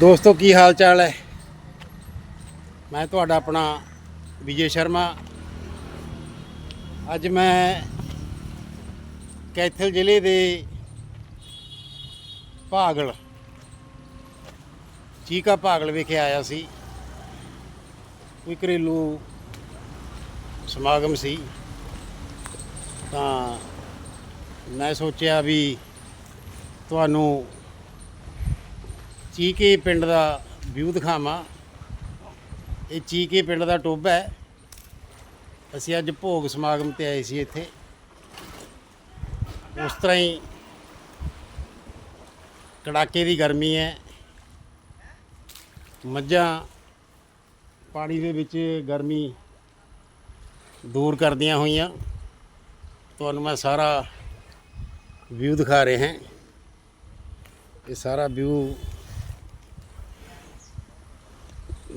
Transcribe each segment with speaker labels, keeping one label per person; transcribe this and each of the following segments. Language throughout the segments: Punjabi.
Speaker 1: ਦੋਸਤੋ, ਕੀ ਹਾਲ ਚਾਲ ਹੈ? ਮੈਂ ਤੁਹਾਡਾ ਆਪਣਾ ਵਿਜੇ ਸ਼ਰਮਾ। ਅੱਜ ਮੈਂ ਕੈਥਲ ਜ਼ਿਲ੍ਹੇ ਦੇ ਭਾਗਲ, ਚੀਕਾ ਭਾਗਲ ਵਿਖੇ ਆਇਆ ਸੀ। ਕੋਈ ਘਰੇਲੂ ਸਮਾਗਮ ਸੀ। ਤਾਂ ਮੈਂ ਸੋਚਿਆ ਵੀ ਤੁਹਾਨੂੰ ਚੀਕੇ ਪਿੰਡ ਦਾ ਵਿਊ ਦਿਖਾਵਾਂ। ਇਹ ਚੀਕੇ ਪਿੰਡ ਦਾ ਟੋਭਾ ਹੈ। ਅਸੀਂ ਅੱਜ ਭੋਗ ਸਮਾਗਮ ਤੇ ਆਏ ਸੀ ਇੱਥੇ। ਉਸ ਤਰ੍ਹਾਂ ਹੀ ਕੜਾਕੇ ਦੀ ਗਰਮੀ ਹੈ। ਮੱਝਾਂ ਪਾਣੀ ਦੇ ਵਿੱਚ ਗਰਮੀ ਦੂਰ ਕਰਦੀਆਂ ਹੋਈਆਂ। ਤੁਹਾਨੂੰ ਮੈਂ ਸਾਰਾ ਵਿਊ ਦਿਖਾ ਰਿਹਾ ਹਾਂ। ਇਹ ਸਾਰਾ ਵਿਊ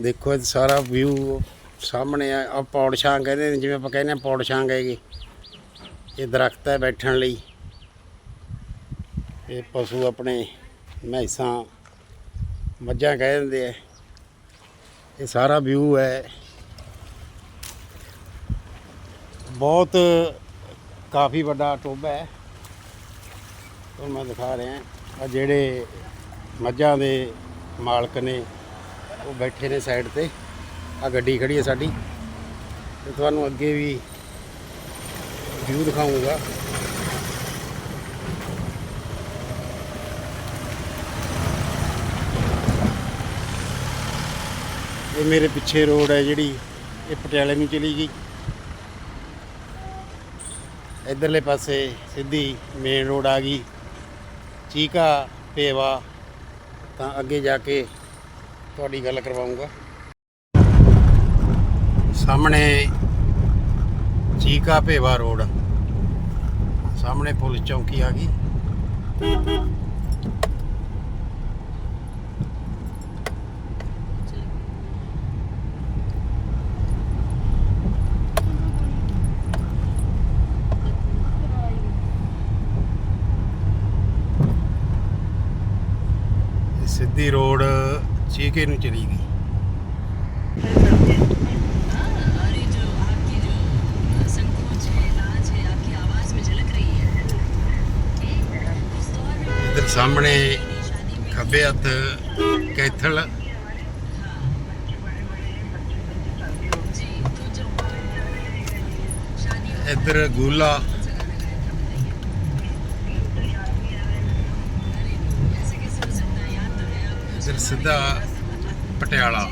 Speaker 1: ਦੇਖੋ ਇਹ ਸਾਰਾ ਵਿਊ ਸਾਹਮਣੇ ਆ ਆ ਪੌੜ ਛਾਂ ਕਹਿੰਦੇ ਨੇ, ਜਿਵੇਂ ਆਪਾਂ ਕਹਿੰਦੇ ਆ ਪੌੜ ਛਾਂ ਹੈਗੀ ਇਹ ਦਰਖਤ ਹੈ ਬੈਠਣ ਲਈ। ਇਹ ਪਸ਼ੂ ਆਪਣੇ ਮੈਸਾਂ, ਮੱਝਾਂ ਕਹਿ ਦਿੰਦੇ ਆ। ਇਹ ਸਾਰਾ ਵਿਊ ਹੈ। ਬਹੁਤ ਕਾਫੀ ਵੱਡਾ ਟੋਭਾ ਹੈ। ਤੁਹਾਨੂੰ ਮੈਂ ਦਿਖਾ ਰਿਹਾ। ਆ ਜਿਹੜੇ ਮੱਝਾਂ ਦੇ ਮਾਲਕ ਨੇ ਉਹ ਬੈਠੇ ਨੇ ਸਾਈਡ ਤੇ। ਆ ਗੱਡੀ ਖੜੀ ਹੈ ਸਾਡੀ। ਤੇ ਤੁਹਾਨੂੰ ਅੱਗੇ ਵੀ ਵਿਊ ਦਿਖਾਉਂਗਾ ਇਹ ਮੇਰੇ ਪਿੱਛੇ ਰੋਡ ਹੈ ਜਿਹੜੀ, ਇਹ ਪਟਿਆਲੇ ਨੂੰ ਚਲੀ ਗਈ। ਇਧਰਲੇ ਪਾਸੇ ਸਿੱਧੀ ਮੇਨ ਰੋਡ ਆ ਗਈ। ਚੀਕਾ, ਪੇਵਾ, ਤਾਂ ਅੱਗੇ ਜਾ ਕੇ ਤੁਹਾਡੀ ਗੱਲ ਕਰਵਾਉਂਗਾ। ਸਾਹਮਣੇ ਚੀਕਾ ਭੇਵਾ ਰੋਡ। ਸਾਹਮਣੇ ਪੁਲਿਸ ਚੌਕੀ ਆ ਗਈ। ਸਿੱਧੀ ਰੋਡ ਸੀਕੇ ਨੂੰ ਚਲੀ ਗਈ। ਇਧਰ ਸਾਹਮਣੇ ਖੱਬੇ ਹੱਥ ਕੈਥਲ। ਇਧਰ ਗੂਲਾ। ਸਿੱਧਾ ਪਟਿਆਲਾ।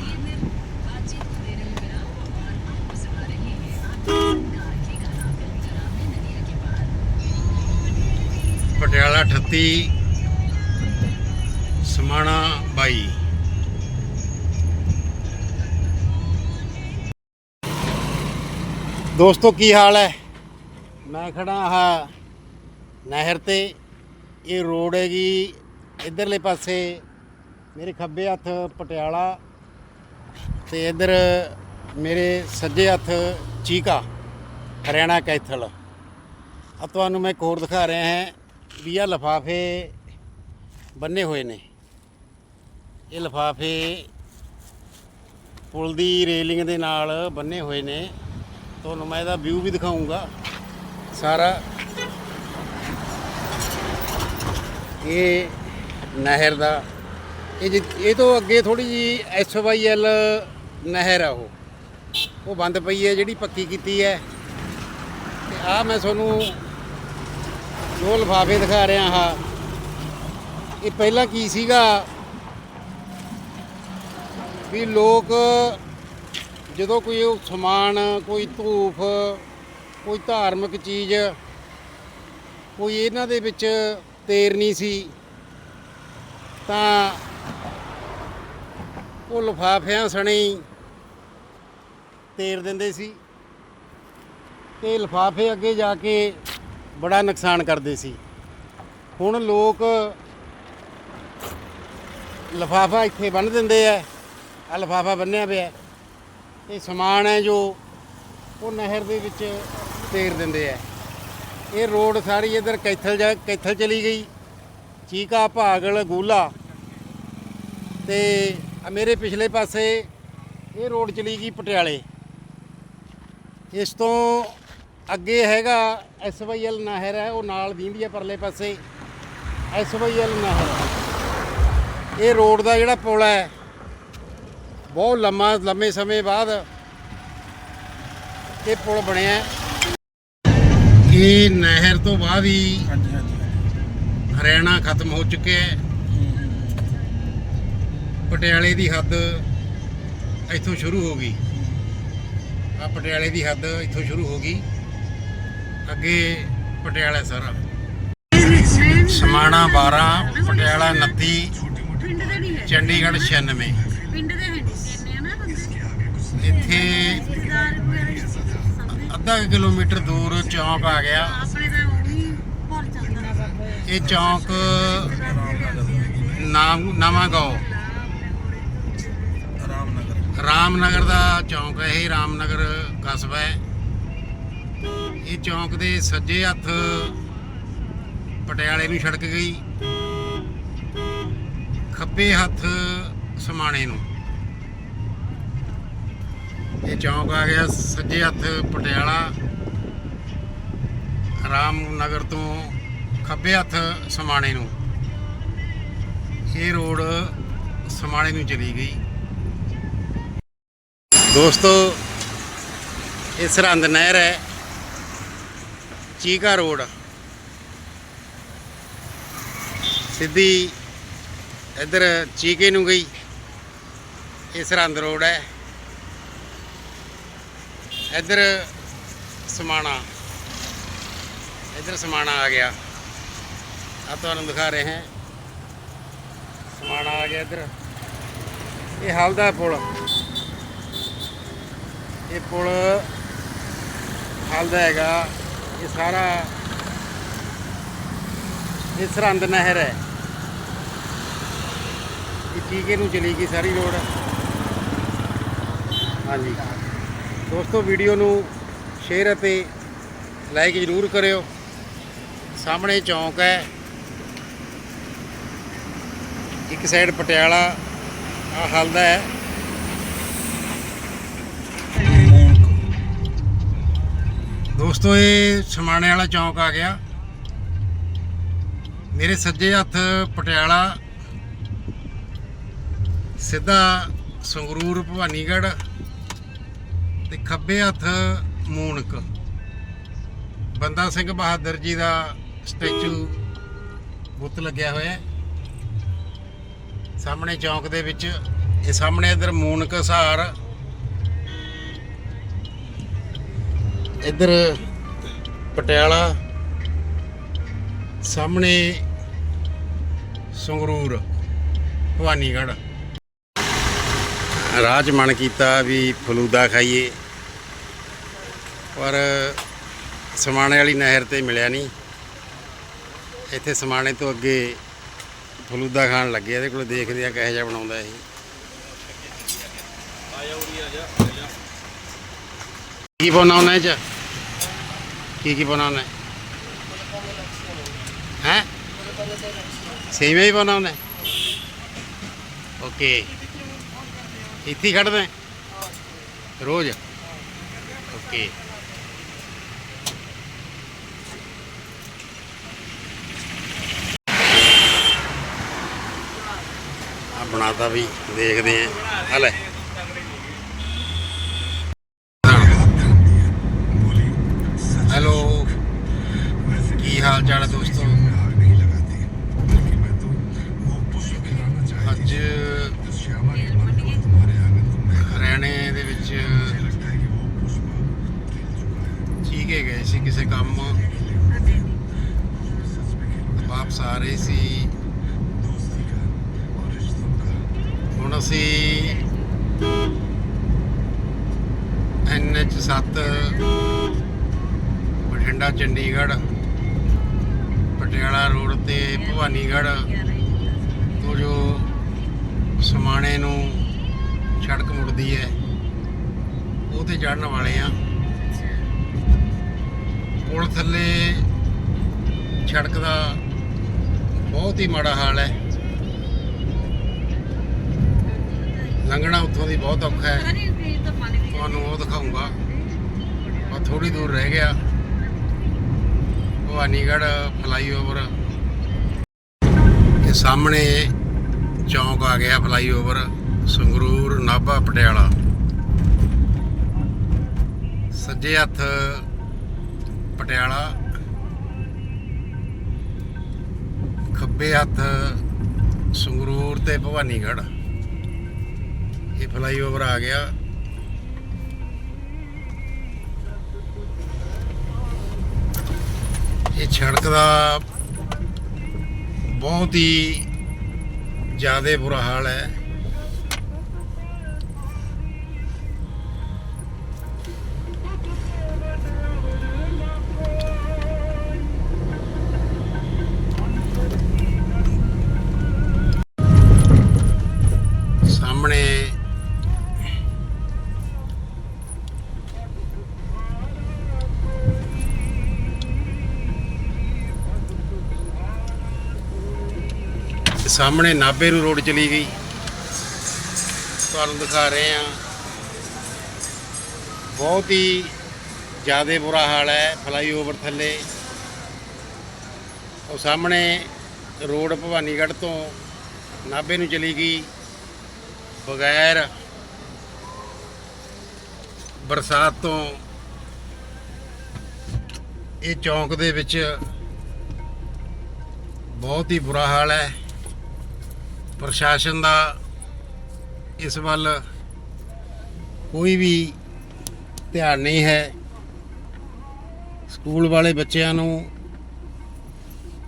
Speaker 1: ਪਟਿਆਲਾ 38 ਸਮਾਣਾ 22 ਦੋਸਤੋ, ਕੀ ਹਾਲ ਹੈ? ਮੈਂ ਖੜਾ ਹਾਂ ਨਹਿਰ ਤੇ। ਇਹ ਰੋਡ ਹੈਗੀ ਇਧਰਲੇ ਪਾਸੇ ਮੇਰੇ ਖੱਬੇ ਹੱਥ ਪਟਿਆਲਾ ਤੇ ਇਧਰ ਮੇਰੇ ਸੱਜੇ ਹੱਥ ਚੀਕਾ, ਹਰਿਆਣਾ ਕੈਥਲ। ਆ ਤੁਹਾਨੂੰ ਮੈਂ ਇੱਕ ਹੋਰ ਦਿਖਾ ਰਿਹਾ ਹਾਂ ਵੀ ਆਹ ਲਫਾਫੇ ਬੰਨੇ ਹੋਏ ਨੇ। ਇਹ ਲਫਾਫੇ ਪੁਲ ਦੀ ਰੇਲਿੰਗ ਦੇ ਨਾਲ ਬੰਨੇ ਹੋਏ ਨੇ। ਤੁਹਾਨੂੰ ਮੈਂ ਇਹਦਾ ਵਿਊ ਵੀ ਦਿਖਾਉਂਗਾ ਸਾਰਾ। ਇਹ ਨਹਿਰ ਦਾ ਇਹ ਜਿ- ਇਹ ਤੋਂ ਅੱਗੇ ਥੋੜੀ ਜੀ ਐਸ ਵਾਈ ਐਲ ਨਹਿਰ ਆ ਉਹ। ਉਹ ਬੰਦ ਪਈ ਹੈ, ਜਿਹੜੀ ਪੱਕੀ ਕੀਤੀ ਹੈ। ਤੇ ਆ ਮੈਂ ਤੁਹਾਨੂੰ ਦੋ ਲਿਫਾਫੇ ਦਿਖਾ ਰਿਹਾ ਹਾਂ, ਇਹ ਪਹਿਲਾਂ ਕੀ ਸੀਗਾ? ਵੀ ਲੋਕ ਜਦੋਂ ਕੋਈ ਉਹ ਸਮਾਨ, ਕੋਈ ਧੂਫ, ਕੋਈ ਧਾਰਮਿਕ ਚੀਜ਼, ਕੋਈ ਇਹਨਾਂ ਦੇ ਵਿੱਚ ਤੇਰਨੀ ਸੀ, ਤਾਂ ਉਹ ਲਿਫਾਫਿਆਂ ਸਣੇ ਤੇਰ ਦਿੰਦੇ ਸੀ ਤੇ ਲਿਫਾਫੇ ਅੱਗੇ ਜਾ ਕੇ ਬੜਾ ਨੁਕਸਾਨ ਕਰਦੇ ਸੀ। ਹੁਣ ਲੋਕ ਲਿਫਾਫਾ ਇੱਥੇ ਬੰਨ ਦਿੰਦੇ ਆ ਆ ਲਿਫਾਫਾ ਬੰਨਿਆ ਪਿਆ। ਇਹ ਸਮਾਨ ਹੈ ਜੋ ਉਹ ਨਹਿਰ ਦੇ ਵਿੱਚ ਤੇਰ ਦਿੰਦੇ ਆ। ਇਹ ਰੋਡ ਸਾਰੀ ਇਧਰ ਕੈਥਲ ਜਾ, ਕੈਥਲ ਚਲੀ ਗਈ। ਚੀਕਾ, ਭਾਗਲ, ਗੂਲਾ ਤੇ ਤੇ ਆ ਮੇਰੇ ਪਿਛਲੇ ਪਾਸੇ ਇਹ ਰੋਡ ਚਲੀ ਗਈ ਪਟਿਆਲੇ। ਇਸ ਤੋਂ ਅੱਗੇ ਹੈਗਾ ਐਸਵਾਈਐਲ ਨਹਿਰ ਹੈ ਉਹ ਨਾਲ ਦੀਂਦੀ ਹੈ ਪਰਲੇ ਪਾਸੇ। ਐਸਵਾਈਐਲ ਨਹਿਰ ਇਹ ਰੋਡ ਦਾ ਜਿਹੜਾ ਪੁਲ ਹੈ ਬਹੁਤ ਲੰਮਾ ਲੰਮੇ ਸਮੇਂ ਬਾਅਦ ਇਹ ਪੁਲ ਬਣਿਆ। ਇਹ ਨਹਿਰ ਤੋਂ ਬਾਅਦ ਹੀ ਹਰਿਆਣਾ ਖਤਮ ਹੋ ਚੁੱਕਿਆ ਹੈ। ਪਟਿਆਲੇ ਦੀ ਹੱਦ ਇੱਥੋਂ ਸ਼ੁਰੂ ਹੋ ਗਈ। ਆ ਪਟਿਆਲੇ ਦੀ ਹੱਦ ਇੱਥੋਂ ਸ਼ੁਰੂ ਹੋ ਗਈ। ਅੱਗੇ ਪਟਿਆਲਾ ਸਾਰਾ। ਸਮਾਣਾ 12 ਪਟਿਆਲਾ 29 ਚੰਡੀਗੜ੍ਹ 96
Speaker 2: ਪਿੰਡ ਦੇ
Speaker 1: ਇੱਥੇ ਅੱਧਾ ਕਿਲੋਮੀਟਰ ਦੂਰ ਚੌਂਕ ਆ ਗਿਆ। ਇਹ ਚੌਂਕ ਨਾਮ ਨਵਾਂ ਗਾਓ
Speaker 3: ਰਾਮਨਗਰ
Speaker 1: ਦਾ ਚੌਂਕ ਹੈ, ਇਹ ਰਾਮਨਗਰ ਕਸਬਾ ਹੈ। ਇਹ ਚੌਂਕ ਦੇ ਸੱਜੇ ਹੱਥ ਪਟਿਆਲੇ ਨੂੰ ਸੜਕ ਗਈ, ਖੱਬੇ ਹੱਥ ਸਮਾਣੇ ਨੂੰ। ਇਹ ਚੌਂਕ ਆ ਗਿਆ ਸੱਜੇ ਹੱਥ ਪਟਿਆਲਾ, ਰਾਮਨਗਰ ਤੋਂ ਖੱਬੇ ਹੱਥ ਸਮਾਣੇ ਨੂੰ। ਇਹ ਰੋਡ ਸਮਾਣੇ ਨੂੰ ਚਲੀ ਗਈ। ਦੋਸਤੋ, ਇਹ ਸਰਹੰਦ ਨਹਿਰ ਹੈ, ਚੀਕਾ ਰੋਡ। ਸਿੱਧੀ ਇੱਧਰ ਚੀਕੇ ਨੂੰ ਗਈ, ਇਹ ਸਰਹੰਦ ਰੋਡ ਹੈ। ਇੱਧਰ ਸਮਾਣਾ ਇੱਧਰ ਸਮਾਣਾ ਆ ਗਿਆ। ਆ ਤੁਹਾਨੂੰ ਦਿਖਾ ਰਹੇ ਹਾਂ। ਸਮਾਣਾ ਆ ਗਿਆ ਇੱਧਰ। ਇਹ ਹਲਦਾ ਪੁਲ। ਇਹ ਪੁਲ ਹਲਦਾ ਹੈਗਾ। ਇਹ ਸਾਰਾ ਇਹ ਸਰਹੰਦ ਨਹਿਰ ਹੈ। ਇਹ ਠੀਕੇ ਨੂੰ ਚਲੀ ਗਈ ਸਾਰੀ ਰੋਡ। ਹਾਂਜੀ। ਦੋਸਤੋ, ਵੀਡੀਓ ਨੂੰ ਸ਼ੇਅਰ ਅਤੇ ਲਾਈਕ ਜ਼ਰੂਰ ਕਰਿਓ। ਸਾਹਮਣੇ ਚੌਂਕ ਹੈ। ਇੱਕ ਸਾਈਡ ਪਟਿਆਲਾ ਆ ਹਲਦਾ ਹੈ। ਦੋਸਤੋ, ਇਹ ਸਮਾਣੇ ਵਾਲਾ ਚੌਂਕ ਆ ਗਿਆ। ਮੇਰੇ ਸੱਜੇ ਹੱਥ ਪਟਿਆਲਾ, ਸਿੱਧਾ ਸੰਗਰੂਰ, ਭਵਾਨੀਗੜ੍ਹ ਤੇ ਖੱਬੇ ਹੱਥ ਮੂਣਕ ਬੰਦਾ ਸਿੰਘ ਬਹਾਦਰ ਜੀ ਦਾ ਸਟੈਚੂ ਬੁੱਤ ਲੱਗਿਆ ਹੋਇਆ। ਸਾਹਮਣੇ ਚੌਂਕ ਦੇ ਵਿੱਚ, ਇਹ ਸਾਹਮਣੇ ਇਧਰ ਮੂਨਕ ਸਹਾਰ ਇੱਧਰ ਪਟਿਆਲਾ, ਸਾਹਮਣੇ ਸੰਗਰੂਰ, ਭਵਾਨੀਗੜ੍ਹ। ਰਾਜ ਮਨ ਕੀਤਾ ਵੀ ਫਲੂਦਾ ਖਾਈਏ, ਪਰ ਸਮਾਣੇ ਵਾਲੀ ਨਹਿਰ ਤੇ ਮਿਲਿਆ ਨਹੀਂ। ਇੱਥੇ ਸਮਾਣੇ ਤੋਂ ਅੱਗੇ ਫਲੂਦਾ ਖਾਣ ਲੱਗੇ, ਇਹਦੇ ਕੋਲ ਦੇਖਦੇ ਆ ਕਿਹੋ ਜਿਹਾ ਬਣਾਉਂਦਾ ਇਹ। ਕੀ ਬਣਾਉਣਾ ਉਹਨਾਂ ਚ? ਕੀ ਕੀ ਬਣਾਉਣਾ ਹੈ ਸੇਵੇਂ ਹੀ ਬਣਾਉਣਾ ਓਕੇ ਇੱਥੇ ਹੀ ਖੜਦਾ ਰੋਜ਼ ਓਕੇ ਆ ਬਣਾਤਾ ਵੀ ਦੇਖਦੇ ਆਂ। ਆ ਲੈ। ਕੇ ਗਏ ਸੀ ਕਿਸੇ ਕੰਮ ਵਾਪਸ ਆ ਰਹੇ ਸੀ। ਹੁਣ ਅਸੀਂ ਐਨਐਚ 7 ਬਠਿੰਡਾ, ਚੰਡੀਗੜ੍ਹ, ਪਟਿਆਲਾ ਰੋਡ ਤੇ ਭਵਾਨੀਗੜ੍ਹ ਤੋਂ ਜੋ ਸਮਾਣੇ ਨੂੰ ਸੜਕ ਮੁੜਦੀ ਹੈ, ਉਹ ਤੇ ਚੜਨ ਵਾਲੇ ਆ ਪੁਲ ਥੱਲੇ ਸੜਕ ਦਾ ਬਹੁਤ ਹੀ ਮਾੜਾ ਹਾਲ ਹੈ। ਦੀ ਬਹੁਤ ਔਖਾ ਹੈ। ਤੁਹਾਨੂੰ ਉਹ ਦਿਖਾਉਂਗਾ। ਬਸ ਥੋੜੀ ਦੂਰ ਰਹਿ ਗਿਆ। ਭਵਾਨੀਗੜ੍ਹ ਫਲਾਈਓਵਰ। ਇਹ ਸਾਹਮਣੇ ਚੌਂਕ ਆ ਗਿਆ ਫਲਾਈਓਵਰ ਸੰਗਰੂਰ ਨਾਭਾ ਪਟਿਆਲਾ। ਸੱਜੇ ਹੱਥ ਪਟਿਆਲਾ। ਖੱਬੇ ਹੱਥ ਸੰਗਰੂਰ ਤੇ ਭਵਾਨੀਗੜ੍ਹ। ਇਹ ਫਲਾਈਓਵਰ ਆ ਗਿਆ। ਇਹ ਸੜਕ ਦਾ ਬਹੁਤ ਹੀ ਜ਼ਿਆਦਾ ਬੁਰਾ ਹਾਲ ਹੈ। ਸਾਹਮਣੇ ਨਾਭੇ ਨੂੰ ਰੋਡ ਚਲੀ ਗਈ। ਤੁਹਾਨੂੰ ਦਿਖਾ ਰਹੇ ਆ ਬਹੁਤ ਹੀ ਜ਼ਿਆਦਾ ਬੁਰਾ ਹਾਲ ਹੈ ਫਲਾਈਓਵਰ ਥੱਲੇ। ਉਹ ਸਾਹਮਣੇ ਰੋਡ ਭਵਾਨੀਗੜ੍ਹ ਤੋਂ ਨਾਭੇ ਨੂੰ ਚਲੀ ਗਈ। ਬਗੈਰ ਬਰਸਾਤ ਤੋਂ ਇਹ ਚੌਂਕ ਦੇ ਵਿੱਚ ਬਹੁਤ ਹੀ ਬੁਰਾ ਹਾਲ ਹੈ। ਪ੍ਰਸ਼ਾਸਨ ਦਾ ਇਸ ਵੱਲ ਕੋਈ ਵੀ ਧਿਆਨ ਨਹੀਂ ਹੈ। ਸਕੂਲ ਵਾਲੇ ਬੱਚਿਆਂ ਨੂੰ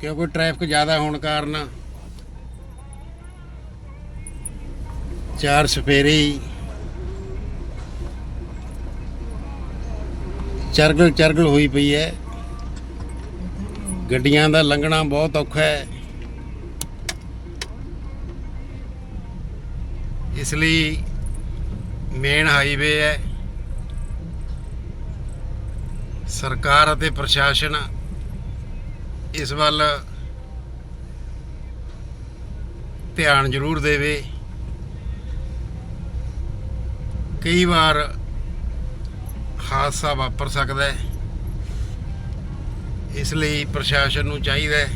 Speaker 1: ਕਿਉਂਕਿ ਟ੍ਰੈਫਿਕ ਜ਼ਿਆਦਾ ਹੋਣ ਕਾਰਨ ਚਾਰ ਸਫੇਰੇ ਚਰਗਲ ਚਰਗਲ ਹੋਈ ਪਈ ਹੈ। ਗੱਡੀਆਂ ਦਾ ਲੰਘਣਾ ਬਹੁਤ ਔਖਾ ਹੈ। ਇਸ ਲਈ ਮੇਨ ਹਾਈਵੇ ਹੈ। ਸਰਕਾਰ ਅਤੇ ਪ੍ਰਸ਼ਾਸਨ ਇਸ ਵੱਲ ਧਿਆਨ ਜ਼ਰੂਰ ਦੇਵੇ। ਕਈ ਵਾਰ ਹਾਦਸਾ ਵਾਪਰ ਸਕਦਾ ਹੈ। ਇਸ ਲਈ ਪ੍ਰਸ਼ਾਸਨ ਨੂੰ ਚਾਹੀਦਾ ਹੈ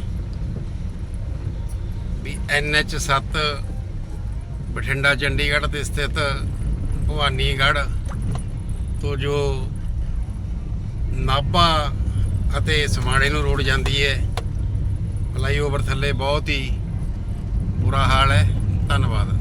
Speaker 1: ਵੀ ਐਨਐਚ 7 ਬਠਿੰਡਾ, ਚੰਡੀਗੜ੍ਹ ਤੇ ਸਥਿਤ ਭਵਾਨੀਗੜ੍ਹ ਤੋਂ ਜੋ ਨਾਭਾ ਅਤੇ ਸਮਾਣੇ ਨੂੰ ਰੋਡ ਜਾਂਦੀ ਹੈ, ਫਲਾਈਓਵਰ ਥੱਲੇ ਬਹੁਤ ਹੀ ਬੁਰਾ ਹਾਲ ਹੈ। ਧੰਨਵਾਦ।